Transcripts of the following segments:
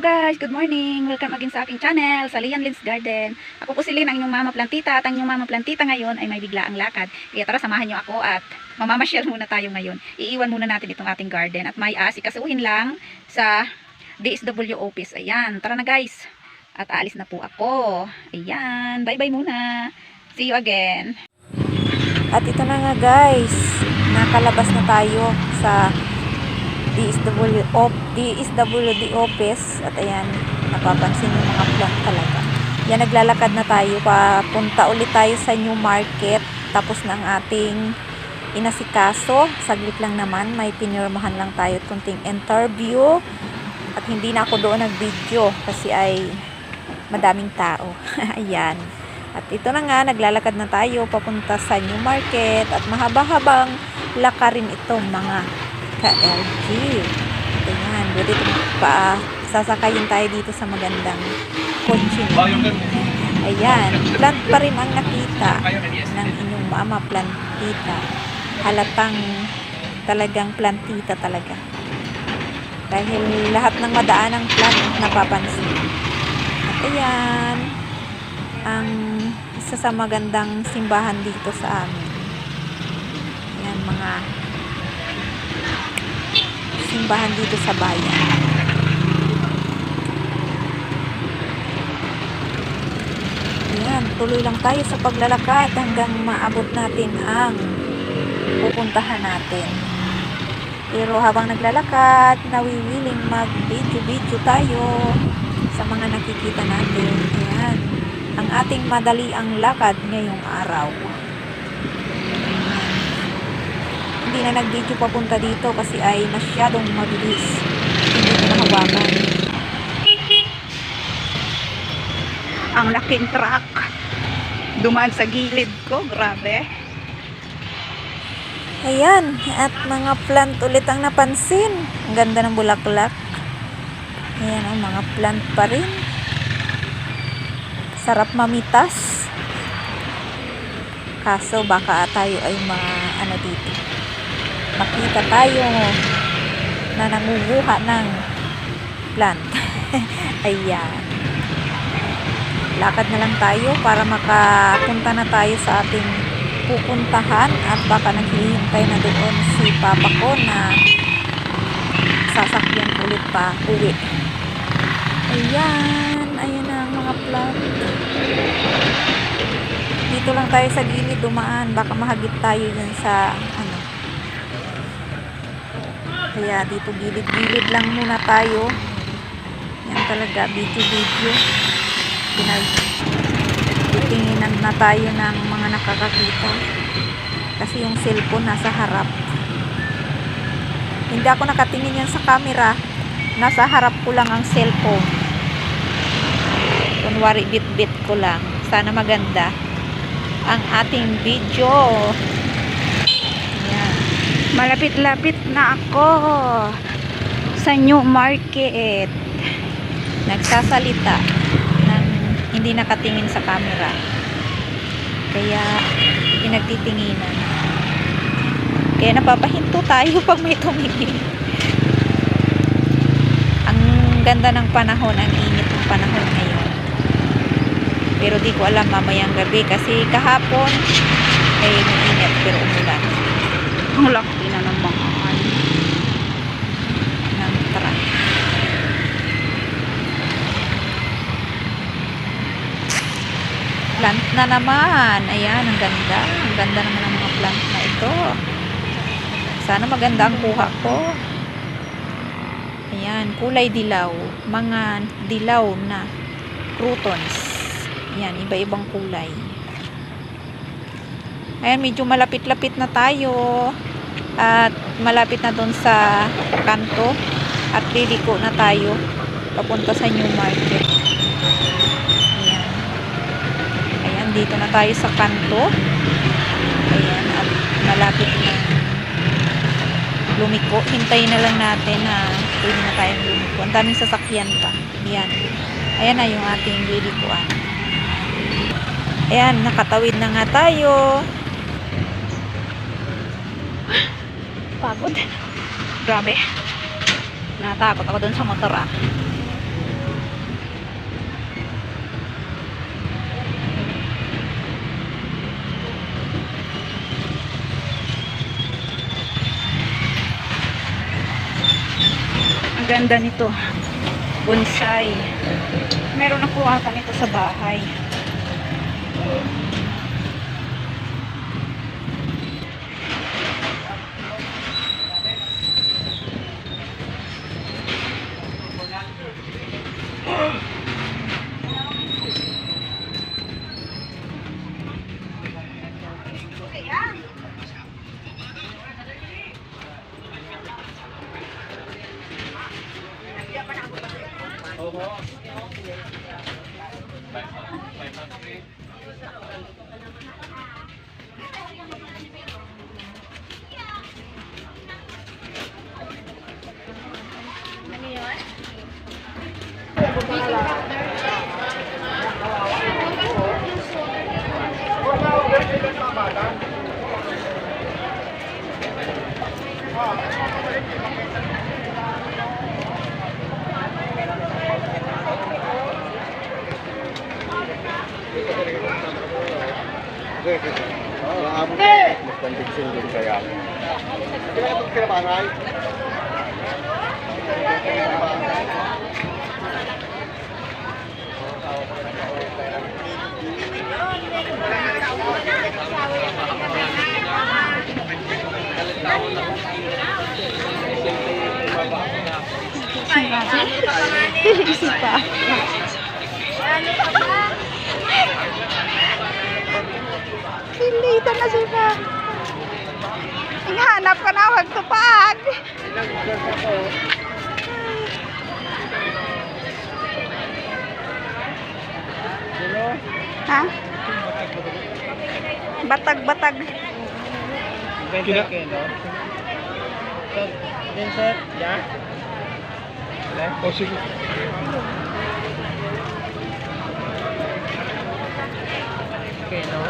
guys, good morning. Welcome again sa aking channel, sa Lian Lins Garden. Ako po si Lynn, ang inyong mama plantita at ang inyong mama plantita ngayon ay may biglaang lakad. Kaya tara, samahan niyo ako at mamamasyal muna tayo ngayon. Iiwan muna natin itong ating garden at may asikasuhin lang sa DSW office. Ayan, tara na guys. At aalis na po ako. Ayan, bye-bye muna. See you again. At ito na nga guys, nakalabas na tayo sa DSW op, DSWD office at ayan, napapansin yung mga plant talaga. Yan, naglalakad na tayo, papunta ulit tayo sa new market, tapos na ang ating inasikaso, saglit lang naman, may pinirmahan lang tayo tunting interview at hindi na ako doon nag-video kasi ay madaming tao. ayan. At ito na nga, naglalakad na tayo papunta sa New Market at mahaba-habang lakarin ito mga ka-LG. Ito yan, buti pa, sasakayin tayo dito sa magandang kotse. Ayan, plant pa rin ang nakita ng inyong mama plantita. Halatang talagang plantita talaga. Dahil lahat ng madaan ng plant napapansin. At ayan, ang isa sa magandang simbahan dito sa amin. Yan mga simbahan dito sa bayan. Yan, tuloy lang tayo sa paglalakad hanggang maabot natin ang pupuntahan natin. Pero habang naglalakad, nawiwiling mag-video-video tayo sa mga nakikita natin. Ayan ang ating madali ang lakad ngayong araw. Hindi na nag-video papunta dito kasi ay masyadong mabilis. Hindi ko mahawakan. Ang laking truck. Dumaan sa gilid ko, grabe. Ayan, at mga plant ulit ang napansin. Ang ganda ng bulaklak. Ayan, ang mga plant pa rin. Sarap mamitas. Kaso baka tayo ay mga ano dito. Makita tayo na nanguguha ng plant. Ayan. Lakad na lang tayo para makapunta na tayo sa ating pupuntahan at baka naghihintay na doon si papa ko na sasakyan ulit pa uwi. Ayan, ayan na ang mga plant. Dito lang tayo sa gilid dumaan, baka mahagip tayo dyan sa ano. Kaya dito gilid-gilid lang muna tayo. Yan talaga, video-video. Pinag titinginan na tayo ng mga nakakakita. Kasi yung cellphone nasa harap. Hindi ako nakatingin yan sa camera. Nasa harap ko lang ang cellphone. Kunwari bit-bit ko lang. Sana maganda ang ating video. Malapit-lapit na ako sa New Market. Nagsasalita ng hindi nakatingin sa camera. Kaya pinagtitinginan. Kaya napapahinto tayo pag may tumingin. Ang ganda ng panahon, ang init ng panahon ngayon. Pero di ko alam mamayang gabi kasi kahapon ay mainit pero umulan Ang laki na ng mga ng truck. Plant na naman. Ayan, ang ganda. Ang ganda naman ng mga plant na ito. Sana maganda ang kuha ko. Ayan, kulay dilaw. Mga dilaw na croutons. Ayan, iba-ibang kulay. Ayan, medyo malapit-lapit na tayo. At malapit na doon sa kanto. At liliko na tayo. Papunta sa New Market. Ayan. Ayan, dito na tayo sa kanto. Ayan, at malapit na lumiko. Hintayin na lang natin na pwede na tayong lumiko. Ang daming sasakyan pa. Ayan. Ayan na yung ating lilikuan. Ayan, nakatawid na nga tayo. Pagod. Grabe. Natakot ako dun sa motor ah. Ganda nito. Bonsai. Meron ako ata nito sa bahay. conviction din kaya. Kaya ito kinabanay. Kaya ito kinabanay. Isipa. Pilita na sila. Inghanap ka na, wag tupag. Ha? Batag-batag. Kina... Din sir, O sige. Okay, no?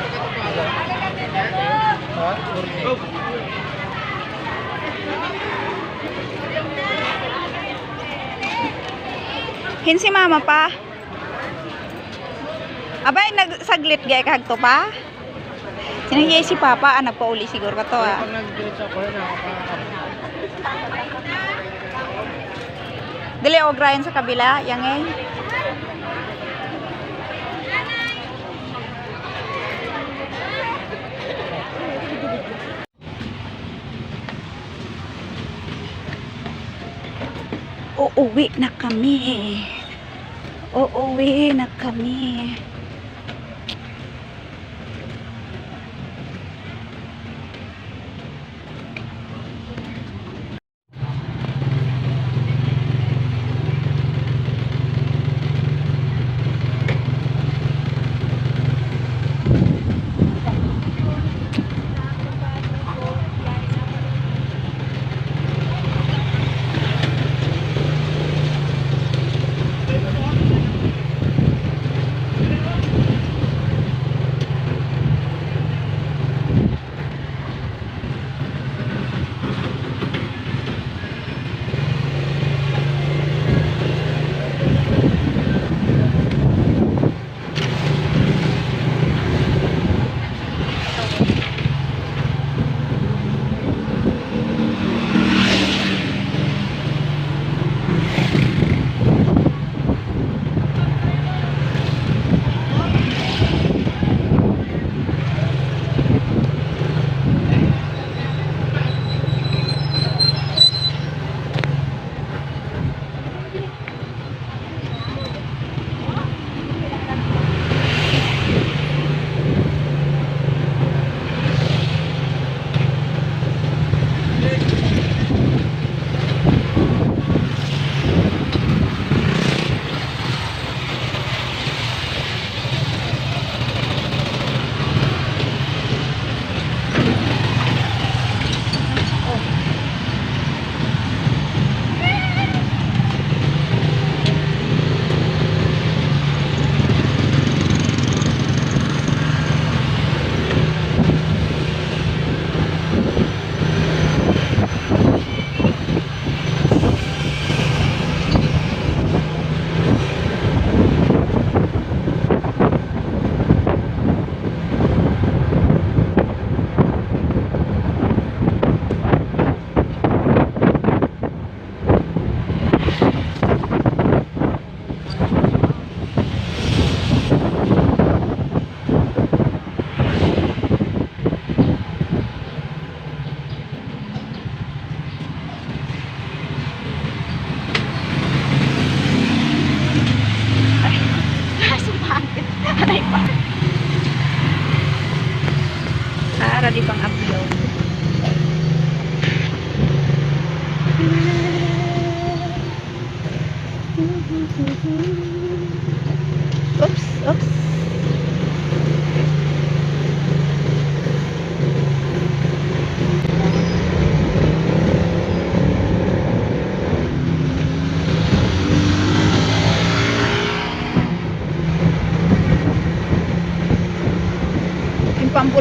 Ha? Oh. Hinsi mama pa. Abay, nagsaglit gaya kagto pa. Sinahiyay si Papa, ah, nagpauli siguro ka to ah. Pag nag-diretso ako, nakaka... Dili o grayan sa kabila, yang eh. Uuwi na kami. Uuwi na kami.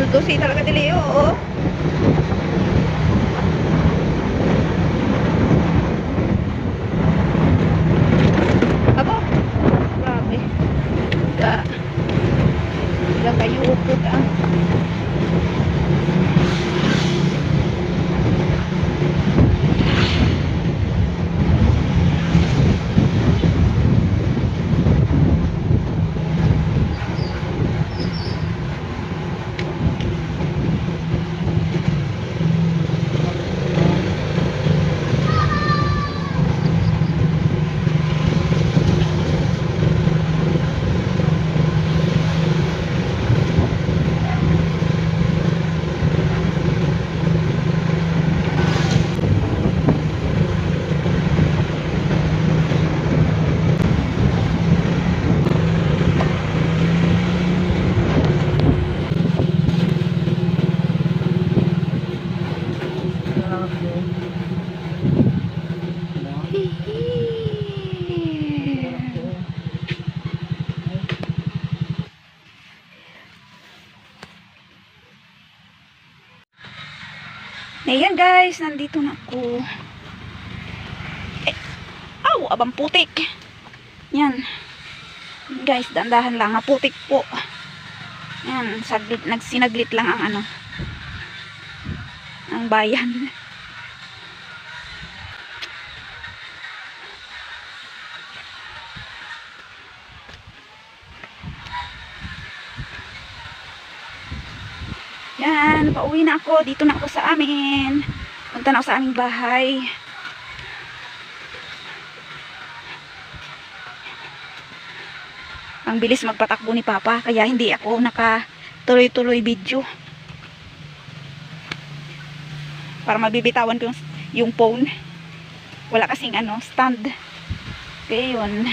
Eh, talaga dili, oo. Aba, grabe. Ga kayo upod ang. Ayan guys, nandito na ako. Eh, aw, abang putik. Yan. Guys, dandahan lang, putik po. Yan, saglit, nagsinaglit lang ang ano. Ang bayan. Yan, pauwi na ako. Dito na ako sa amin. Punta na ako sa aming bahay. Ang bilis magpatakbo ni Papa. Kaya hindi ako naka tuloy-tuloy video. Para mabibitawan ko yung, yung phone. Wala kasing ano, stand. Kaya yun.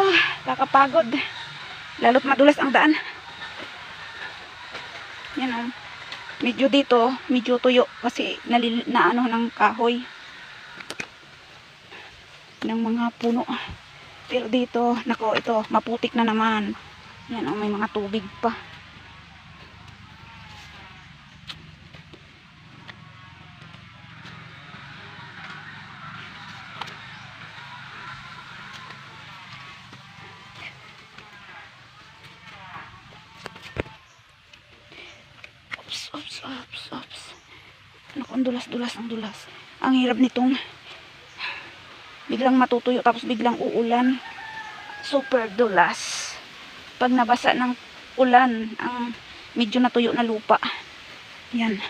Ah, kakapagod. Lalo't madulas ang daan. Yan o. Medyo dito, medyo tuyo kasi nalil, na ano ng kahoy. Ng mga puno. Pero dito, nako ito, maputik na naman. Yan o, may mga tubig pa. Ang dulas-dulas, ang dulas. Ang hirap nitong biglang matutuyo tapos biglang uulan. Super dulas. Pag nabasa ng ulan, ang medyo natuyo na lupa. Yan.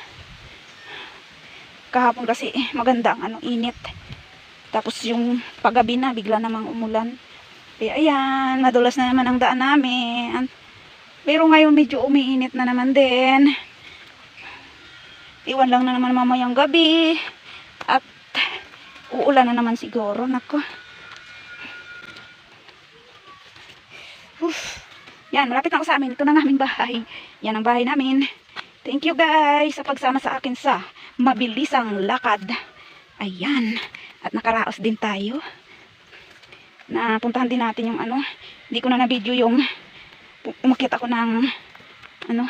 Kahapon kasi maganda ang ano, init. Tapos yung paggabi na, bigla namang umulan. Kaya ayan, nadulas na naman ang daan namin. Pero ngayon medyo umiinit na naman din. Iwan lang na naman mamayang gabi. At uulan na naman siguro. Nako. Uf. Yan, malapit na ako sa amin. Ito na ang aming bahay. Yan ang bahay namin. Thank you guys sa pagsama sa akin sa mabilisang lakad. Ayan. At nakaraos din tayo. Napuntahan din natin yung ano. Hindi ko na na-video yung pu- umakyat ako ng ano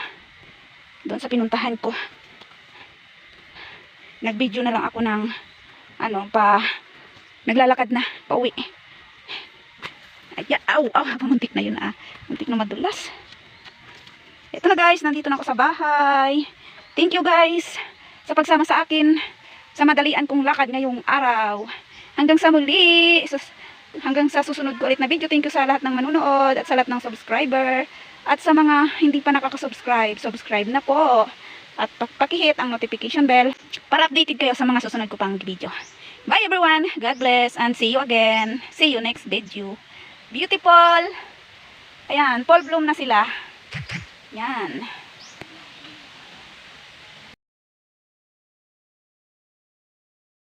doon sa pinuntahan ko nag-video na lang ako ng ano pa naglalakad na pauwi. Ay aw aw muntik na yun ah. Muntik na madulas. Ito na guys nandito na ako sa bahay. Thank you guys sa pagsama sa akin sa madalian kong lakad ngayong araw. Hanggang sa muli hanggang sa susunod ko ulit na video. Thank you sa lahat ng manunood at sa lahat ng subscriber at sa mga hindi pa nakaka-subscribe subscribe na po at pa- pakihit ang notification bell para updated kayo sa mga susunod ko pang video. Bye everyone. God bless and see you again. See you next video. Beautiful. Ayan, fall bloom na sila. Yan.